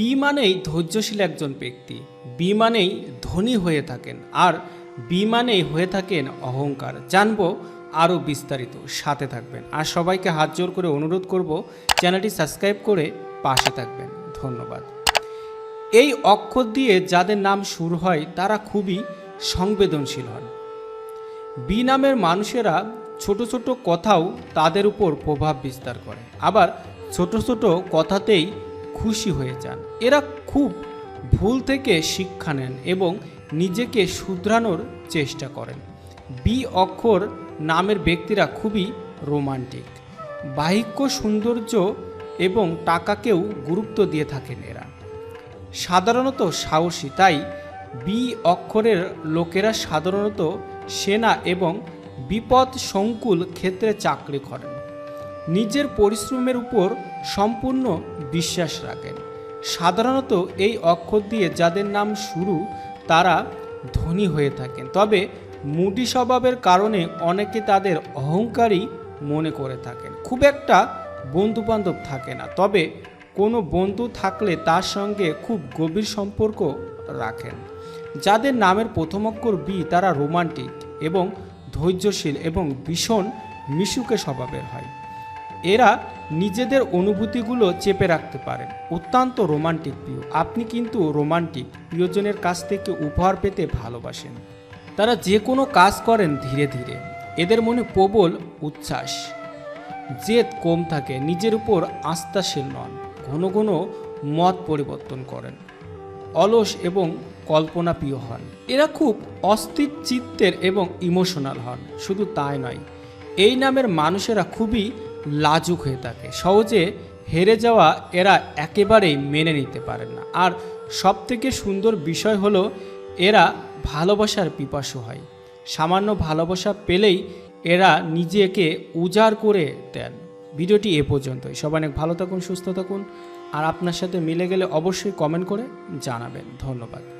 B মানেই ধৈর্যশীল একজন ব্যক্তি, বি মানেই ধনী হয়ে থাকেন, আর বি মানেই হয়ে থাকেন অহংকার। জানব আরও বিস্তারিত, সাথে থাকবেন। আর সবাইকে হাত জোর করে অনুরোধ করব চ্যানেলটি সাবস্ক্রাইব করে পাশে থাকবেন। ধন্যবাদ। এই অক্ষর দিয়ে যাদের নাম শুরু হয়, তারা খুবই সংবেদনশীল হন। বি নামের মানুষেরা ছোট ছোট কথাও তাদের উপর প্রভাব বিস্তার করে। আবার ছোট ছোট কথাতেই খুশি হয়ে যান। এরা খুব ভুল থেকে শিক্ষা নেন এবং নিজেকে শুধরানোর চেষ্টা করেন। বি অক্ষর নামের ব্যক্তিরা খুবই রোমান্টিক। বাহিক্য সৌন্দর্য এবং টাকাকেও গুরুত্ব দিয়ে থাকেন এরা। সাধারণত সাহসী, তাই বি অক্ষরের লোকেরা সাধারণত সেনা এবং বিপদ সংকুল ক্ষেত্রে চাকরি করেন। নিজের পরিশ্রমের উপর সম্পূর্ণ বিশ্বাস রাখেন। সাধারণত এই অক্ষর দিয়ে যাদের নাম শুরু, তারা ধনী হয়ে থাকেন। তবে মুডি স্বভাবের কারণে অনেকে তাদের অহংকারী মনে করে থাকেন। খুব একটা বন্ধু বান্ধব থাকে না, তবে কোনো বন্ধু থাকলে তার সঙ্গে খুব গভীর সম্পর্ক রাখেন। যাদের নামের প্রথম অক্ষর বি, তারা রোমান্টিক এবং ধৈর্যশীল এবং ভীষণ মিশুকে স্বভাবের হয়। এরা নিজেদের অনুভূতিগুলো চেপে রাখতে পারেন অত্যন্ত রোমান্টিক প্রিয়। আপনি কিন্তু রোমান্টিক প্রিয়জনের কাছ থেকে উপহার পেতে ভালোবাসেন। তারা যে কোনো কাজ করেন ধীরে ধীরে। এদের মনে প্রবল উচ্ছ্বাস। জেদ কম থাকে, নিজের উপর আস্থাশীল নন। ঘন ঘন মত পরিবর্তন করেন। অলস এবং কল্পনা প্রিয় হন। এরা খুব অস্থির চিত্তের এবং ইমোশনাল হন। শুধু তাই নয়, এই নামের মানুষেরা খুবই লাজুক হয়ে থাকে। সহজে হেরে যাওয়া এরা একেবারেই মেনে নিতে পারেন না। আর সবথেকে সুন্দর বিষয় হলো এরা ভালোবাসার পিপাসু হয়। সামান্য ভালোবাসা পেলেই এরা নিজেকে উজাড় করে দেন। ভিডিওটি এ পর্যন্তই। সবাই অনেক ভালো থাকুন, সুস্থ থাকুন। আর আপনার সাথে মিলে গেলে অবশ্যই কমেন্ট করে জানাবেন। ধন্যবাদ।